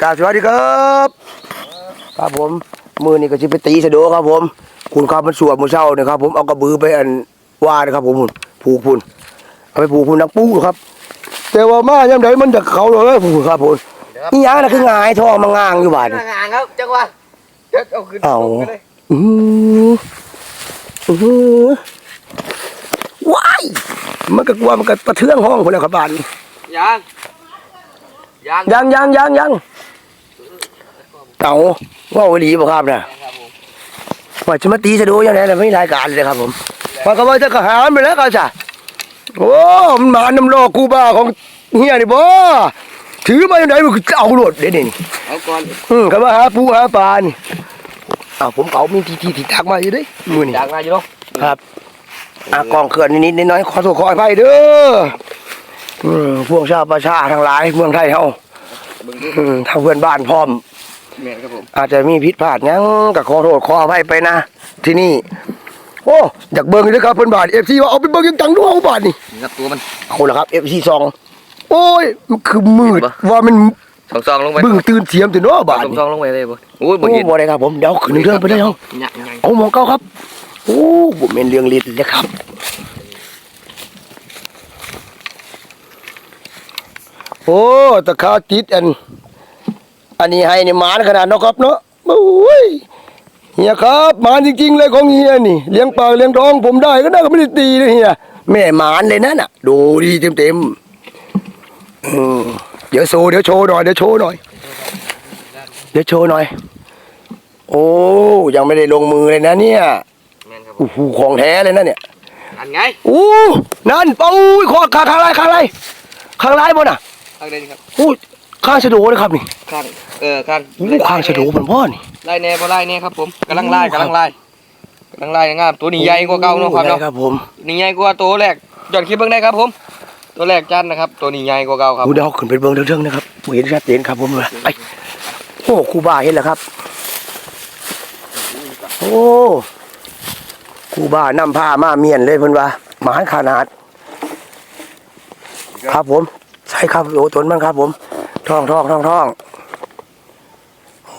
กราบสวัสดีครับครับผมมือนี่ก็จะไปตีสะโดครับ ผมคุณครับมันสวดมือเช้าเนี่ยครับผมเอากระบือไปอันว่านะครับ ผมพุ่นผูกพุ่นเอาไปผูกพุ่นนักปูครับ แต่ว่ามาย่ำใดมันจะเขาเลยผูกครับผมนี่ยังนะคือหงายท้องมางางอยู่บาดนี่ห่างครับจังหวะเดี๋ยวเอาขึ้นเอาลงไปเลยอืออือว้ายมันก็กลัวมันก็ประเทืองห้องพุ่นแล้วครับบาดนี้ยัง ยังยังยังยังยังเต่าว่าอีหลีบ่ครับน่ะครับผมว่าจะมาตีจะดูยังไงน่ะไม่รายการเลยครับผมมันก็ว่าจะกระหารไปแล้วก็จ้ะโอ้มันมาน้ำโลกกูบ้าของเฮียนี่บ่ถือมาอย่างไหนมันก็เอาโลดเด็ดนี่เอาก่อนอืมก็มาหาปูหาปลานี่อ้าวผมเก่ามีทีทีที่ทักมาอยู่เด้มือนี่ดังมาอยู่เนาะครับอะกองเขื่อนนิดๆน้อยๆขอโทษขออภัยเด้ออืม พวกชาวประชาทั้งหลายเมืองไทยเฮาเบิ่งดูอืมทางเพื่อนบ้านพร้อมแม่นครับผมอาจจะมีผิดพลาดหยังก็ขอโทษขออภัยไปนะ ที่นี่ โอ้อยากเบิ่งเลยครับเพิ่นบาท FC ว่าเอาไปเบิ่งยังจังดูเอาบาทนี่นี่ครับตัวมันเอาละครับ FC สองโอ้ยมันคือมืดเห็นปะว่ามันสองซองลงไปบึ้งตื่นเสียมตื่นเนาะบาทสองนี่ซองลงไปเลยบ่โอ้ยบ่โอ้เห็นบ่ได้ครับผมเดี๋ยวขึ้นเรื่องไปได้เฮาหยักหยังเอาหมองเก่าครับโอ้บ่แม่นเรื่องลิ้นเลยครับ โอ้ตะขาติดอัน อันนี้ให้นี่หมานขนาดเนาะครับเนาะโอ้ยเฮียครับหมานจริงๆเลยของเฮียนี่เลี้ยงปากเลี้ยงท้องผมได้ก็ได้ก็ไม่ได้ตีเลยเฮียแม่หมานเลยนั่นน่ะ ดูดีเต็มๆอืมเดี๋ยวโชว์เดี๋ยวโชว์หน่อยเดี๋ยวโชว์หน่อยเดี๋ยวโชว์หน่อย โอ้ยังไม่ได้ลงมือเลยนะเนี่ยแม่นครับผมโอ้โหของแท้เลยนะเนี่ยอันไงอู้นั่นปุ้ยขอข้างข้างไรข้างไรข้างไรบนน่ะ ข้างใดนี่ครับอู้ข้างชะโดเลยครับนี่ข้างเออข้างอู้ข้างชะโดผมพ่อนี่ไล่แน่บ่ไล่แน่ครับผมกำลังไล่กำลังไล่กำลังไล่งามตัวนี้ใหญ่กว่าเก่าเนาะครับเนาะใหญ่ครับผมนี่ใหญ่กว่าตัวแรกย้อนคลิปเบิ่งได้ครับผม ตัวแรกจันนะครับ ตัวนี้ใหญ่กว่าเก่าครับอู้เดาวขึ้นไปเบิ้งเรื่องๆนะครับผู้เห็นชัดเจนครับผมเลยไปโอ้ครูบาเห็นแล้วครับ โอ้ครูบานำผ้ามาเมียนเลยเพิ่นว่าหมานขนาด ครับผมใให้ครับโอ้ตนบ้างครับผมท่องท่องท่องท่องโอ้